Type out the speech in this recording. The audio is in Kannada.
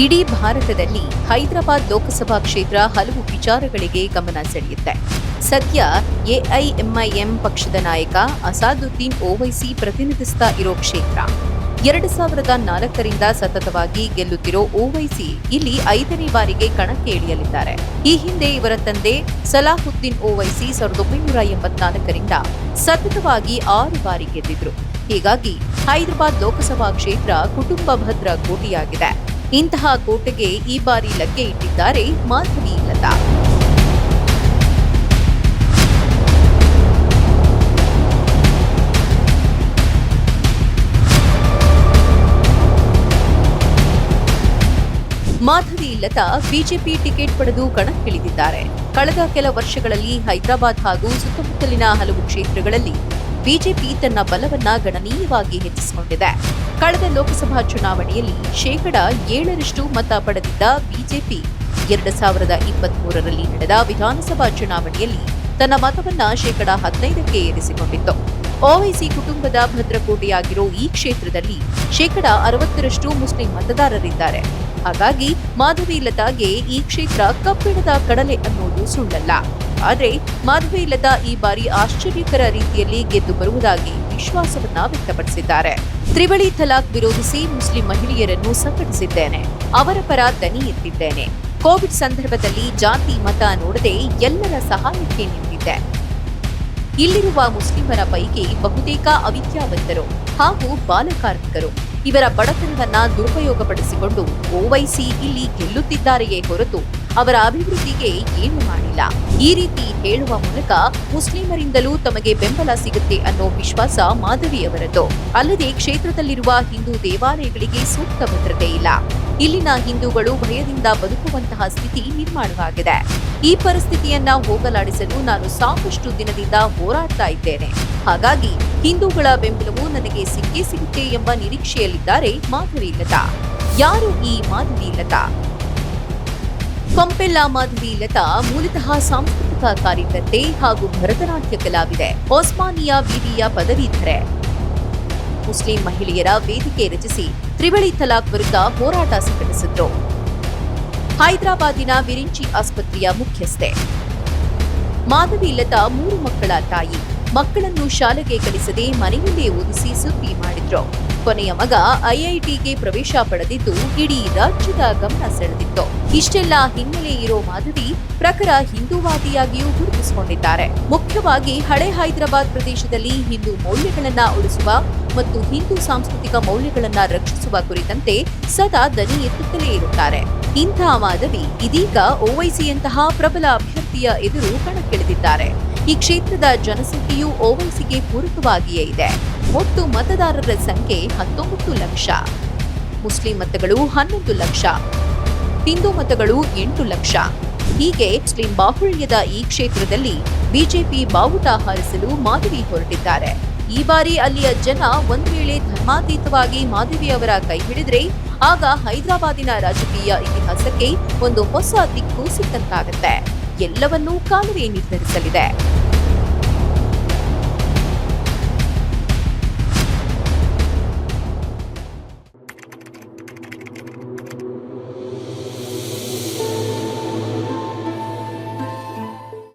ಇಡೀ ಭಾರತದಲ್ಲಿ ಹೈದರಾಬಾದ್ ಲೋಕಸಭಾ ಕ್ಷೇತ್ರ ಹಲವು ವಿಚಾರಗಳಿಗೆ ಗಮನ ಸೆಳೆಯುತ್ತೆ. ಸದ್ಯ ಎಐಎಂಐಎಂ ಪಕ್ಷದ ನಾಯಕ ಅಸಾದುದ್ದೀನ್ ಓವೈಸಿ ಪ್ರತಿನಿಧಿಸ್ತಾ ಇರೋ ಕ್ಷೇತ್ರ. ಎರಡು ಸಾವಿರದ ನಾಲ್ಕರಿಂದ ಸತತವಾಗಿ ಗೆಲ್ಲುತ್ತಿರೋ ಓವೈಸಿ ಇಲ್ಲಿ ಐದನೇ ಬಾರಿಗೆ ಕಣಕ್ಕೆ ಇಳಿಯಲಿದ್ದಾರೆ. ಈ ಹಿಂದೆ ಇವರ ತಂದೆ ಸಲಾಹುದ್ದೀನ್ ಓವೈಸಿ ಸಾವಿರದ ಒಂಬೈನೂರ ಎಂಬತ್ನಾಲ್ಕರಿಂದ ಸತತವಾಗಿ ಆರು ಬಾರಿ ಗೆದ್ದಿದ್ರು. ಹೀಗಾಗಿ ಹೈದರಾಬಾದ್ ಲೋಕಸಭಾ ಕ್ಷೇತ್ರ ಕುಟುಂಬ ಭದ್ರ ಕೋಟೆಯಾಗಿದೆ. ಇಂತಹ ಕೋಟೆಗೆ ಈ ಬಾರಿ ಲಗ್ಗೆ ಇಟ್ಟಿದ್ದಾರೆ ಮಾಧವಿ ಲತಾ. ಮಾಧವಿ ಲತಾ ಬಿಜೆಪಿ ಟಿಕೆಟ್ ಪಡೆದು ಕಣಕ್ಕಿಳಿದಿದ್ದಾರೆ. ಕಳೆದ ಕೆಲ ವರ್ಷಗಳಲ್ಲಿ ಹೈದರಾಬಾದ್ ಹಾಗೂ ಸುತ್ತಮುತ್ತಲಿನ ಹಲವು ಕ್ಷೇತ್ರಗಳಲ್ಲಿ ಬಿಜೆಪಿ ತನ್ನ ಬಲವನ್ನ ಗಣನೀಯವಾಗಿ ಹೆಚ್ಚಿಸಿಕೊಂಡಿದೆ. ಕಳೆದ ಲೋಕಸಭಾ ಚುನಾವಣೆಯಲ್ಲಿ ಶೇಕಡ ಏಳರಷ್ಟು ಮತ ಪಡೆದಿದ್ದ ಬಿಜೆಪಿ ಎರಡು ಸಾವಿರದ ಇಪ್ಪತ್ಮೂರರಲ್ಲಿ ನಡೆದ ವಿಧಾನಸಭಾ ಚುನಾವಣೆಯಲ್ಲಿ ತನ್ನ ಮತವನ್ನ ಶೇಕಡ ಹದಿನೈದಕ್ಕೆ ಏರಿಸಿಕೊಂಡಿತ್ತು. ಓವೈಸಿ ಕುಟುಂಬದ ಭದ್ರಕೋಟೆಯಾಗಿರೋ ಈ ಕ್ಷೇತ್ರದಲ್ಲಿ ಶೇಕಡ ಅರವತ್ತರಷ್ಟು ಮುಸ್ಲಿಂ ಮತದಾರರಿದ್ದಾರೆ. ಹಾಗಾಗಿ ಮಾಧವಿ ಲತಾಗೆ ಈ ಕ್ಷೇತ್ರ ಕಬ್ಬಿಣದ ಕಡಲೆ ಅನ್ನೋದು ಸುಳ್ಳಲ್ಲ. ಆದ್ರೆ ಮಾಧವಿ ಲತಾ ಈ ಬಾರಿ ಆಶ್ಚರ್ಯಕರ ರೀತಿಯಲ್ಲಿ ಗೆದ್ದು ಬರುವುದಾಗಿ ವಿಶ್ವಾಸವನ್ನ ವ್ಯಕ್ತಪಡಿಸಿದ್ದಾರೆ. ತ್ರಿವಳಿ ತಲಾಕ್ ವಿರೋಧಿಸಿ ಮುಸ್ಲಿಂ ಮಹಿಳೆಯರನ್ನು ಸಂಘಟಿಸಿದ್ದೇನೆ. ಅವರ ಪರ ದನಿ ಎತ್ತಿದ್ದೇನೆ. ಕೋವಿಡ್ ಸಂದರ್ಭದಲ್ಲಿ ಜಾತಿ, ಮತ ನೋಡದೆ ಎಲ್ಲರ ಸಹಾಯಕ್ಕೆ ನಿಂತಿದ್ದೆ. ಇಲ್ಲಿರುವ ಮುಸ್ಲಿಮರ ಪೈಕಿ ಬಹುತೇಕ ಅವಿದ್ಯಾವಂತರು ಹಾಗೂ ಬಾಲಕಾರ್ಮಿಕರು. ಇವರ ಬಡತನವನ್ನ ದುರುಪಯೋಗಪಡಿಸಿಕೊಂಡು ಓವೈಸಿ ಇಲ್ಲಿ ಗೆಲ್ಲುತ್ತಿದ್ದಾರೆಯೇ ಹೊರತು ಅವರ ಅಭಿವೃದ್ಧಿಗೆ ಏನು ಮಾಡಿಲ್ಲ. ಈ ರೀತಿ ಹೇಳುವ ಮೂಲಕ ಮುಸ್ಲಿಮರಿಂದಲೂ ತಮಗೆ ಬೆಂಬಲ ಸಿಗುತ್ತೆ ಅನ್ನೋ ವಿಶ್ವಾಸ ಮಾಧವಿಯವರದ್ದು ಅಲ್ಲದೆ ಕ್ಷೇತ್ರದಲ್ಲಿರುವ ಹಿಂದೂ ದೇವಾಲಯಗಳಿಗೆ ಸೂಕ್ತ ಭದ್ರತೆ ಇಲ್ಲ. ಇಲ್ಲಿನ ಹಿಂದೂಗಳು ಭಯದಿಂದ ಬದುಕುವಂತಹ ಸ್ಥಿತಿ ನಿರ್ಮಾಣವಾಗಿದೆ. ಈ ಪರಿಸ್ಥಿತಿಯನ್ನ ಹೋಗಲಾಡಿಸಲು ನಾನು ಸಾಕಷ್ಟು ದಿನದಿಂದ ಹೋರಾಡ್ತಾ ಇದ್ದೇನೆ. ಹಾಗಾಗಿ ಹಿಂದೂಗಳ ಬೆಂಬಲವು ನನಗೆ ಸಿಕ್ಕೇ ಸಿಗುತ್ತೆ ಎಂಬ ನಿರೀಕ್ಷೆಯಲ್ಲಿದ್ದಾರೆ ಮಾಧವಿ ಲತಾ. ಯಾರು ಈ ಮಾಧವಿ ಲತಾ? ಕೊಂಪೆಲ್ಲ ಮಾಧವಿ ಲತಾ ಮೂಲತಃ ಸಾಂಸ್ಕೃತಿಕ ಕಾರ್ಯಕರ್ತೆ ಹಾಗೂ ಭರತನಾಟ್ಯ ಕಲಾವಿದೆ. ಒಸ್ಮಾನಿಯಾ ವಿವಿಯ ಪದವೀಧರೆ. ಮುಸ್ಲಿಂ ಮಹಿಳೆಯರ ವೇದಿಕೆ ರಚಿಸಿ ತ್ರಿವಳಿ ತಲಾಕ್ ವಿರುದ್ಧ ಹೋರಾಟ ಸಂಘಟಿಸಿದ್ರು. ಹೈದರಾಬಾದಿನ ವಿರಿಂಚಿ ಆಸ್ಪತ್ರೆಯ ಮುಖ್ಯಸ್ಥೆ. ಮಾಧವಿ ಲತಾ ಮೂರು ಮಕ್ಕಳ ತಾಯಿ. ಮಕ್ಕಳನ್ನು ಶಾಲೆಗೆ ಕಳಿಸದೆ ಮನೆಯಲ್ಲೇ ಓದಿಸಿ ಸುದ್ದಿ ಮಾಡಿದ್ರು. ಕೊನೆಯ ಮಗ ಐಐಟಿಗೆ ಪ್ರವೇಶ ಪಡೆದಿದ್ದು ಇಡೀ ರಾಜ್ಯದ ಗಮನ ಸೆಳೆದಿತ್ತು. ಇಷ್ಟೆಲ್ಲ ಹಿನ್ನೆಲೆ ಇರೋ ಮಾಧವಿ ಪ್ರಖರ ಹಿಂದೂವಾದಿಯಾಗಿಯೂ ಗುರುತಿಸಿಕೊಂಡಿದ್ದಾರೆ. ಮುಖ್ಯವಾಗಿ ಹಳೆ ಹೈದರಾಬಾದ್ ಪ್ರದೇಶದಲ್ಲಿ ಹಿಂದೂ ಮೌಲ್ಯಗಳನ್ನ ಉಳಿಸುವ ಮತ್ತು ಹಿಂದೂ ಸಾಂಸ್ಕೃತಿಕ ಮೌಲ್ಯಗಳನ್ನ ರಕ್ಷಿಸುವ ಕುರಿತಂತೆ ಸದಾ ದನಿ ಎತ್ತುತ್ತಲೇ ಇರುತ್ತಾರೆ. ಇಂಥ ಮಾಧವಿ ಇದೀಗ ಓವೈಸಿಯಂತಹ ಪ್ರಬಲ ಅಭ್ಯರ್ಥಿಯ ಎದುರು ಕಣಕ್ಕಿಳಿದಿದ್ದಾರೆ. ಈ ಕ್ಷೇತ್ರದ ಜನಸಂಖ್ಯೆಯು ಓವೈಸಿಗೆ ಪೂರಕವಾಗಿಯೇ ಇದೆ. ಒಟ್ಟು ಮತದಾರರ ಸಂಖ್ಯೆ ಹತ್ತೊಂಬತ್ತು ಲಕ್ಷ. ಮುಸ್ಲಿಂ ಮತಗಳು ಹನ್ನೊಂದು ಲಕ್ಷ. ಹಿಂದೂ ಮತಗಳು ಎಂಟು ಲಕ್ಷ. ಹೀಗೆ ಮುಸ್ಲಿಂ ಬಾಹುಳ್ಯದ ಈ ಕ್ಷೇತ್ರದಲ್ಲಿ ಬಿಜೆಪಿ ಬಾವುಟ ಹಾರಿಸಲು ಮಾಧವಿ ಹೊರಟಿದ್ದಾರೆ. ಈ ಬಾರಿ ಅಲ್ಲಿಯ ಜನ ಒಂದ್ ವೇಳೆ ಧರ್ಮಾತೀತವಾಗಿ ಮಾಧವಿ ಅವರ ಕೈ ಹಿಡಿದ್ರೆ ಆಗ ಹೈದರಾಬಾದಿನ ರಾಜಕೀಯ ಇತಿಹಾಸಕ್ಕೆ ಒಂದು ಹೊಸ ದಿಕ್ಕು ಸಿಕ್ಕಂತಾಗತ್ತೆ. ಎಲ್ಲವನ್ನೂ ಕಾಲವೇ ನಿರ್ಧರಿಸಲಿದೆ.